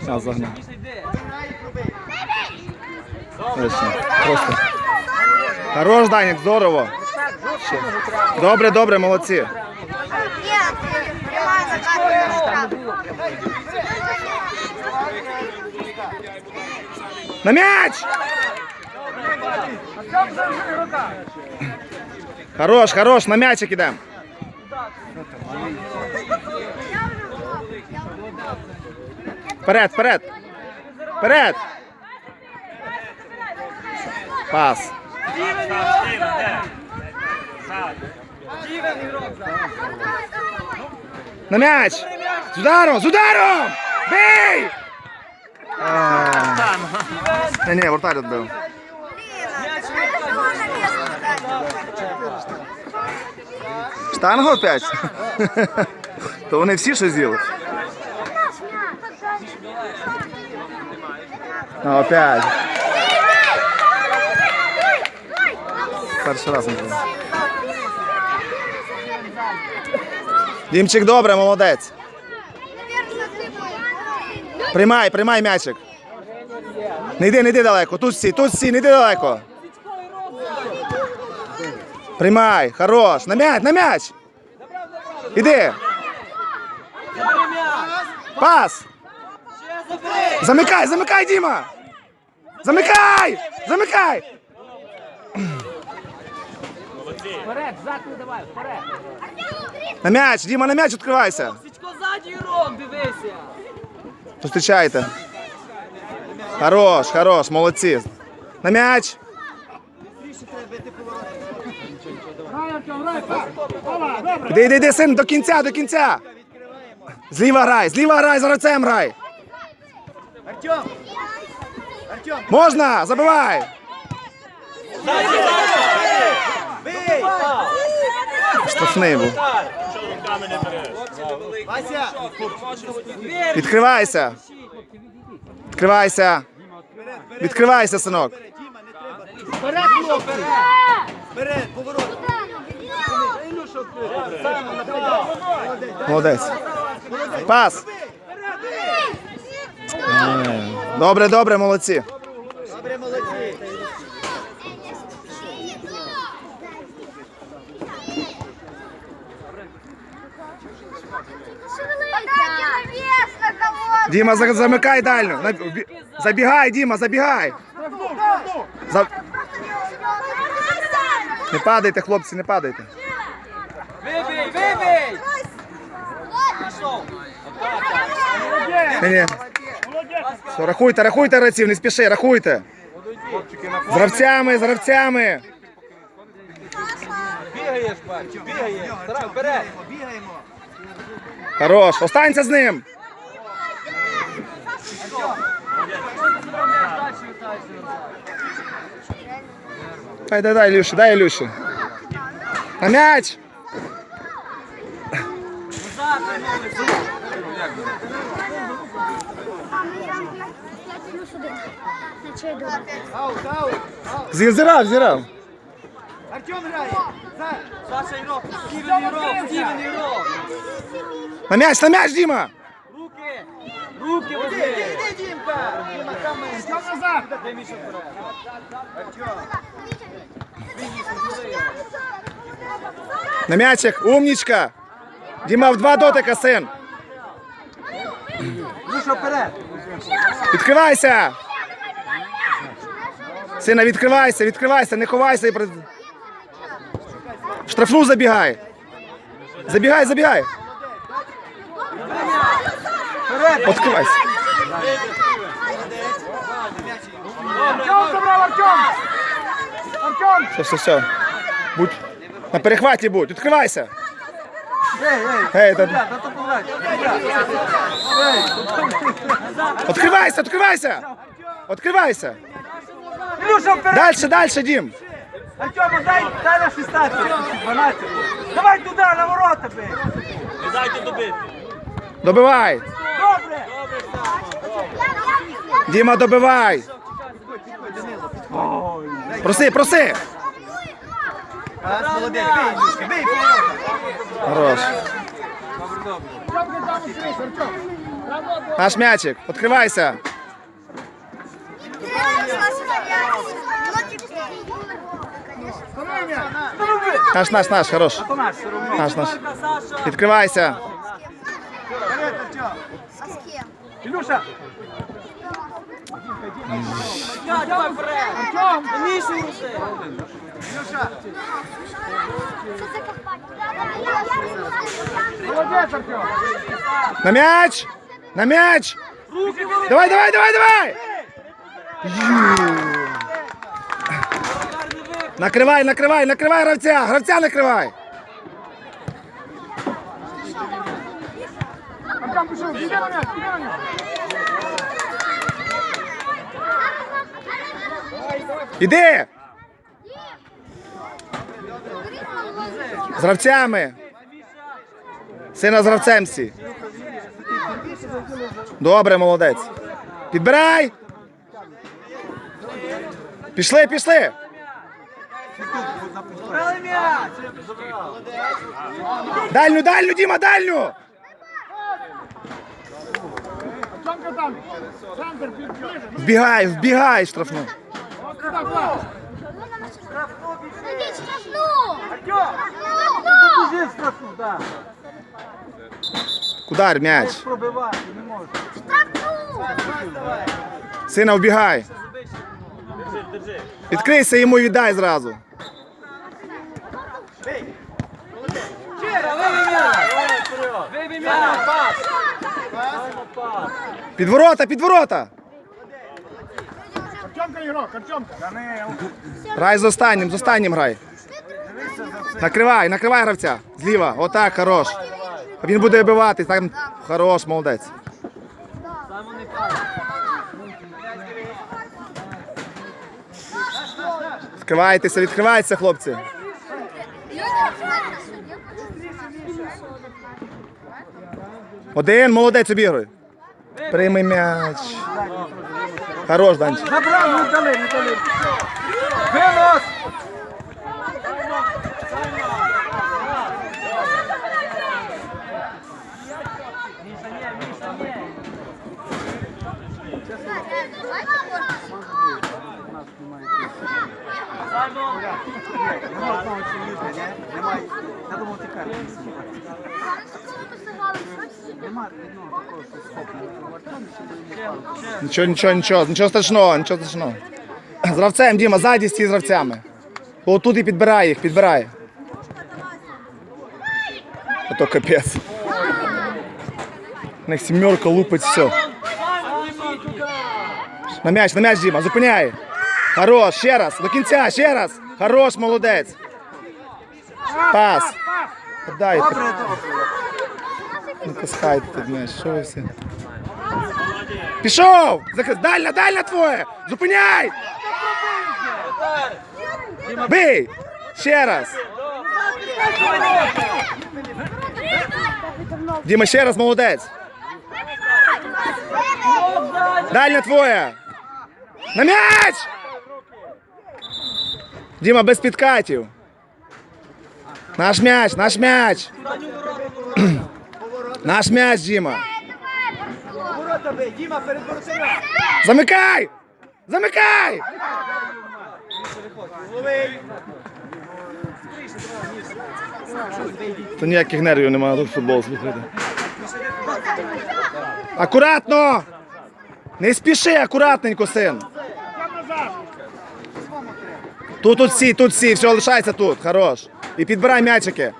Зараз загнав. Точно. Просто. Хорош, Данік, здорово. Добре, добре, молодці. На м'яч! Хорош, хорош, на м'ячик ідемо. Вперед, вперед. Вперед. Пас. На м'яч! З ударом! З ударом! Бий! А. Ні, ні, вратарь відбив. Штангу опять? То вони всі що з'їли? Опять. Перший раз. Дімчик добре, молодець. Приймай, приймай м'ячик. Не йди, не йди далеко. Тут всі, тут всі, не йди далеко. Приймай, хорош. На м'яч, на м'яч. Іди. Пас. Замикай, замикай, Діма. Замикай! Замикай! Вперед, зад не давай, вперед. На м'яч, Діма, на м'яч відкривайся. Січко ззаді ром, дивися. Зустрічайте. Хорош, хорош, молодці. На м'яч. Іди, іди, іди, син, до кінця, до кінця. Зліва грай, зліва грай, за рацем грай. Артем! Артем! Можна, забивай. Штрафний був. Вася! Відкривайся. Відкривайся. Відкривайся, синок. Вперед, поворот! Молодець. Пас. Е, Добре, добре, молодці. Добре, молодці! Діма, замикай дальню. Забігай, Діма, забігай. За- Не падайте, хлопці, не падайте. Вибій, вибій. Пішов. Ні, ні. Все, рахуйте, рахуйте гравців, не спіши, рахуйте. З гравцями, з гравцями. Бігаєш, бачу, бігаєш. Старай, вперед. Бігаємо! Хорош, останься з ним. Дай, дай, дай, Ілюші, дай, Ілюші. На м'яч. Аут, аут! Зірав, зірав. Артем грає! За! Саша Ірок, Стівен Ірок, Стівен Ірок. На м'яч, на м'яч, Діма. Руки, руки Іди, возьми. іди, Дімка! Діма, там Артем назад! Дай Міша вперед. На м'ячик, умнічка. Діма в два дотика, син. Міша вперед. Відкривайся. Сина, відкривайся, відкривайся, не ховайся В штрафну забігай. Забігай, забігай. Артем! Все, все, все. Будь. На перехваті будь. Відкривайся. Ей, ей. Ей, та... Да, то пограй. Відкривайся, відкривайся. Відкривайся. Ілюша вперед. Дальше, дальше, Дім. Артема, дай, дай на 16, 12. Давай туди, на ворота, бей. Добивай. Добре. Діма, добивай. Проси, проси. Молодець, бий, бий, поворота. Хорош. Наш м'ячик, відкривайся. Наш, наш, наш, хорош. Наш. Наш, наш. Відкривайся. Артем. А с кем? Артем, Илюша. На м'яч! На м'яч! Давай, давай, давай, давай! Накривай, накривай, накривай гравця! Гравця накривай! Іди на м'яч, іди на м'яч. Іди! З! Сина з всі. Добре, молодець. Підбирай! Пішли, пішли! Дальню, дальню, Діма, дальню! Вбігай, вбігай штрафну. Вот туда, пас. Иди, штрафну! Біжи штрафу, м'яч. Сина, вбігай. Відкрийся йому і віддай зразу. Під ворота, під ворота. Артемка ігрок, Артемка. Грай з останнім, з останнім грай. Накривай, накривай гравця. Зліва. Отак, хорош. Він буде вибивати. Там хорош, молодець. Відкривайтеся, відкривайтеся, хлопці. Один, молодець, обігруй. Прийми м'яч. Хорош, Данчик. Забрав, дали. Винос! Нічого, нічого, нічого, нічого страшного, нічого страшного. З гравцем, Діма, ззаді стій з гравцями. Отут і підбирай їх, підбирай. Ото капець. У них сімерка лупить все. На м'яч, на м'яч, Діма, зупиняй. Хорош, ще раз, до кінця, ще раз. Хорош, молодець. Пас. Дай. Добре, добре. Не тут м'яч, що ви всі? Пішов! Дальня, дальня твоє! Зупиняй! Бий! Ще раз! Діма, ще раз молодець! Дальня твоя! На м'яч! Діма, без підкатів! Наш м'яч, наш м'яч! Наш м'яч, Діма! Діма перед. Замикай! Замикай! То ніяких нервів немає тут футбол слухати. Акуратно! Не спіши, акуратненько, син. Тут, тут всі, тут всі, все, лишайся тут, хорош. І підбирай м'ячики.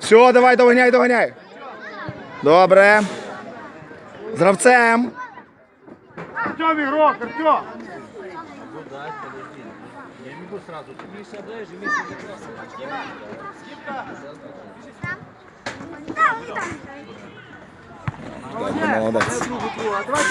Все, давай, доганяй, доганяй. Добре. З гравцем. Артем ігрок, Артем. Молодець. Другу, другу. А давайте